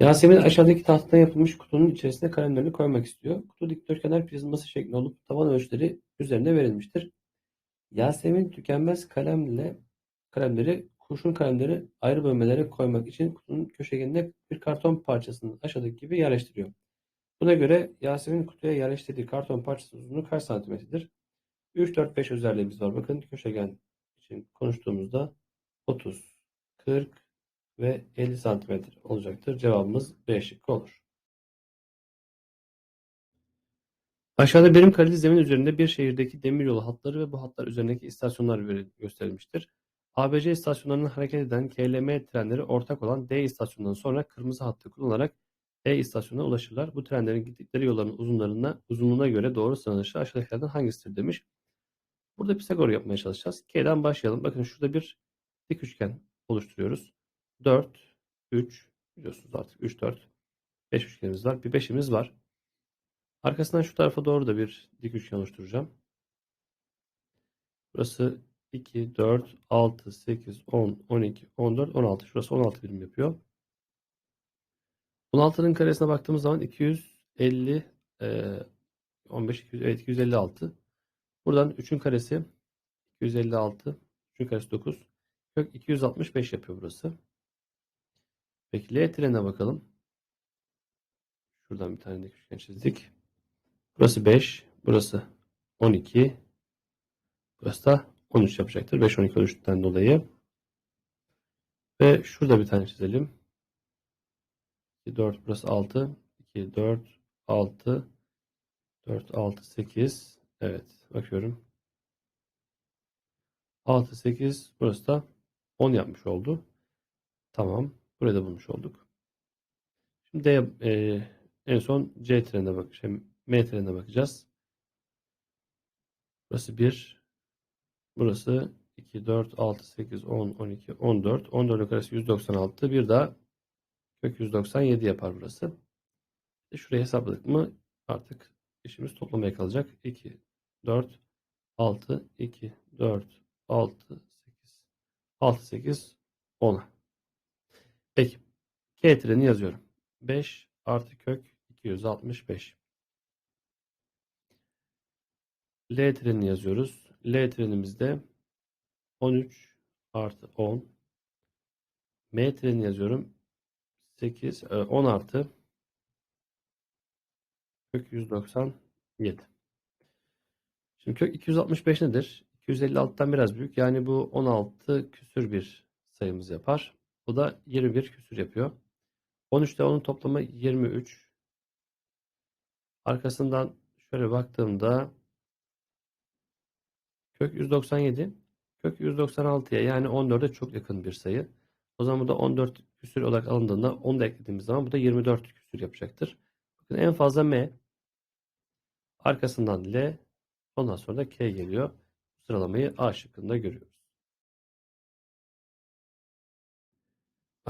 Yasemin aşağıdaki tahtadan yapılmış kutunun içerisine kalemlerini koymak istiyor. Kutu dikdörtgenler prizması şeklinde olup taban ölçüleri üzerinde verilmiştir. Yasemin tükenmez kalemle kalemleri kurşun kalemleri ayrı bölmelere koymak için kutunun köşegenine bir karton parçasını aşağıdaki gibi yerleştiriyor. Buna göre Yasemin kutuya yerleştirdiği karton parçasının uzunluğu kaç santimetredir? 3, 4, 5 özelliğimiz var. Bakın köşegen için konuştuğumuzda 30, 40 ve 50 santimetre olacaktır. Cevabımız B şıkkı olur. Aşağıda birim kareli zemin üzerinde bir şehirdeki demiryolu hatları ve bu hatlar üzerindeki istasyonlar gösterilmiştir. ABC istasyonlarının hareket eden KLM trenleri ortak olan D istasyonundan sonra kırmızı hattı kullanarak E istasyonuna ulaşırlar. Bu trenlerin gittikleri yolların uzunlarına, uzunluğuna göre doğru sıralanışı aşağıdakilerden hangisidir demiş. Burada Pisagor yapmaya çalışacağız. K'den başlayalım. Bakın şurada bir dik üçgen oluşturuyoruz. 4, 3, biliyorsunuz artık 3, 4, 5 üçgenimiz var. Bir 5'imiz var. Arkasından şu tarafa doğru da bir dik üçgen oluşturacağım. Burası 2, 4, 6, 8, 10, 12, 14, 16. Şurası 16 birim yapıyor. 16'nın karesine baktığımız zaman 250, e, 15, 200, evet 256. Buradan 3'ün karesi 256, 3'ün karesi 9. Kök 265 yapıyor burası. Peki L trenine bakalım. Şuradan bir tane dik üçgen çizdik. Burası 5, burası 12, burası da 13 yapacaktır. 5, 12, 13'ten dolayı. Ve şurada bir tane çizelim. 2, 4, burası 6, 2, 4, 6, 4, 6, 8. Evet, bakıyorum. 6, 8, burası da 10 yapmış oldu. Tamam, burayı da bulmuş olduk. Şimdi e, en son C trenine bak, şey, M trenine bakacağız. Burası 1. Burası 2, 4, 6, 8, 10, 12, 14. 14'ün karesi 196. Bir daha kök 197 yapar burası. E şurayı hesapladık mı artık işimiz toplamaya kalacak. 2, 4, 6, 2, 4, 6, 8, 6, 8, 10. Peki. K treni yazıyorum. 5 artı kök 265. L trenini yazıyoruz. L trenimizde 13 artı 10. M trenini yazıyorum. 8, e, 10 artı kök 197. Şimdi kök 265 nedir? 256'dan biraz büyük. Yani bu 16 küsür bir sayımız yapar. Bu da 21 küsür yapıyor. 13 ile 10'un toplamı 23. Arkasından şöyle baktığımda kök 197 kök 196'ya yani 14'e çok yakın bir sayı. O zaman burada 14 küsür olarak alındığında 10 da eklediğimiz zaman bu da 24 küsür yapacaktır. Bakın en fazla M arkasından L ondan sonra da K geliyor. Bu sıralamayı A şıkkında görüyoruz.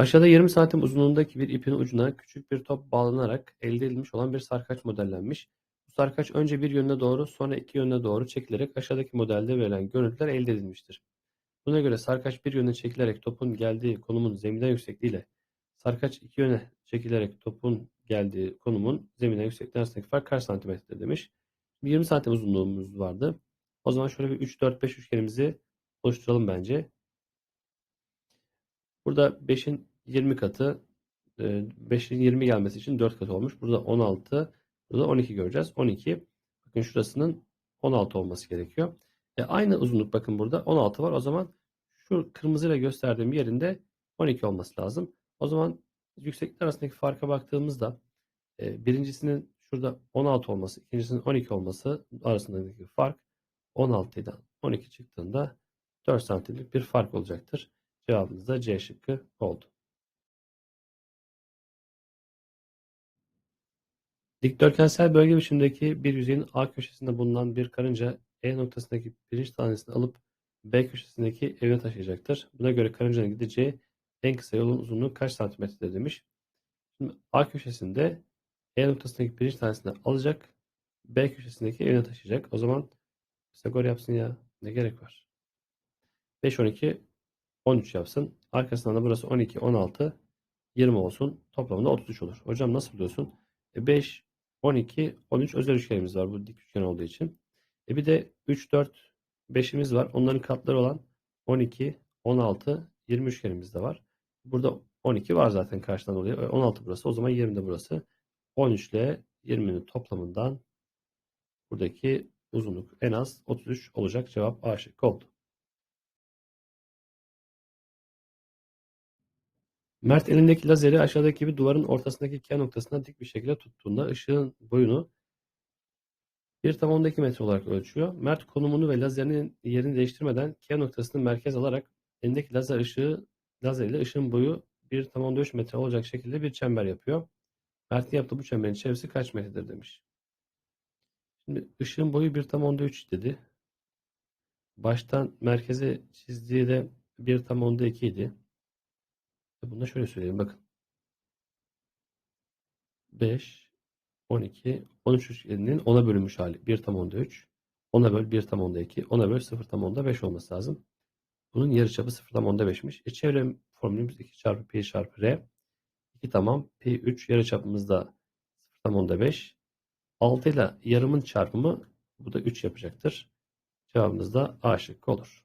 Aşağıda 20 santim uzunluğundaki bir ipin ucuna küçük bir top bağlanarak elde edilmiş olan bir sarkaç modellenmiş. Bu sarkaç önce bir yönüne doğru sonra iki yönüne doğru çekilerek aşağıdaki modelde verilen görüntüler elde edilmiştir. Buna göre sarkaç bir yöne çekilerek topun geldiği konumun zeminden yüksekliği ile sarkaç iki yöne çekilerek topun geldiği konumun zeminden yüksekliği arasındaki fark kaç santimetre demiş. 20 santim uzunluğumuz vardı. O zaman şöyle bir 3, 4, 5 üçgenimizi oluşturalım bence. Burada 5'in 20 katı 5'in 20 gelmesi için 4 katı olmuş. Burada 16, burada 12 göreceğiz. 12. Bakın şurasının 16 olması gerekiyor. E aynı uzunluk bakın burada 16 var. O zaman şu kırmızıyla gösterdiğim yerinde 12 olması lazım. O zaman yükseklikler arasındaki farka baktığımızda e, birincisinin şurada 16 olması, ikincisinin 12 olması arasındaki fark 16'dan 12 çıktığında 4 santimlik bir fark olacaktır. Cevabımız da C şıkkı oldu. Dikdörtgensel bölge biçimindeki bir yüzeyin A köşesinde bulunan bir karınca E noktasındaki pirinç tanesini alıp B köşesindeki evine taşıyacaktır. Buna göre karıncanın gideceği en kısa yolun uzunluğu kaç santimetre demiş. Şimdi A köşesinde E noktasındaki pirinç tanesini alacak. B köşesindeki evine taşıyacak. O zaman Pisagor yapsın ya. Ne gerek var? 5, 12, 13 yapsın. Arkasından da burası 12, 16, 20 olsun. Toplamda 33 olur. Hocam nasıl buluyorsun? E 5, 12, 13 özel üçgenimiz var bu dik üçgen olduğu için. E bir de 3, 4, 5'imiz var. Onların katları olan 12, 16, 20 üçgenimiz de var. Burada 12 var zaten karşıdan dolayı. E 16 burası. O zaman 20 de burası. 13 ile 20'nin toplamından buradaki uzunluk en az 33 olacak. Cevap A şıkkı oldu. Mert elindeki lazeri aşağıdaki gibi duvarın ortasındaki K noktasına dik bir şekilde tuttuğunda ışığın boyunu 1 tam 12 metre olarak ölçüyor. Mert konumunu ve lazerinin yerini değiştirmeden K noktasını merkez alarak elindeki lazer ışığı lazer ile ışığın boyu 1 tam 13 metre olacak şekilde bir çember yapıyor. Mert'in yaptığı bu çemberin çevresi kaç metredir demiş. Şimdi ışığın boyu 1 tam 13 dedi. Baştan merkeze çizdiği de 1 tam onda 2 idi. Bunu da şöyle söyleyeyim bakın. 5, 12, 13 üçgeninin 10'a bölünmüş hali. 1 tam onda 3. 10'a böl 1 tam onda 2. 10'a böl 0 tam onda 5 olması lazım. Bunun yarıçapı 0 tam onda 5'miş. E çevre formülümüz 2 çarpı pi çarpı r. 2 tamam. Pi 3 yarıçapımız da 0 tam onda 5. 6 ile yarımın çarpımı bu da 3 yapacaktır. Cevabımız da A şıkkı olur.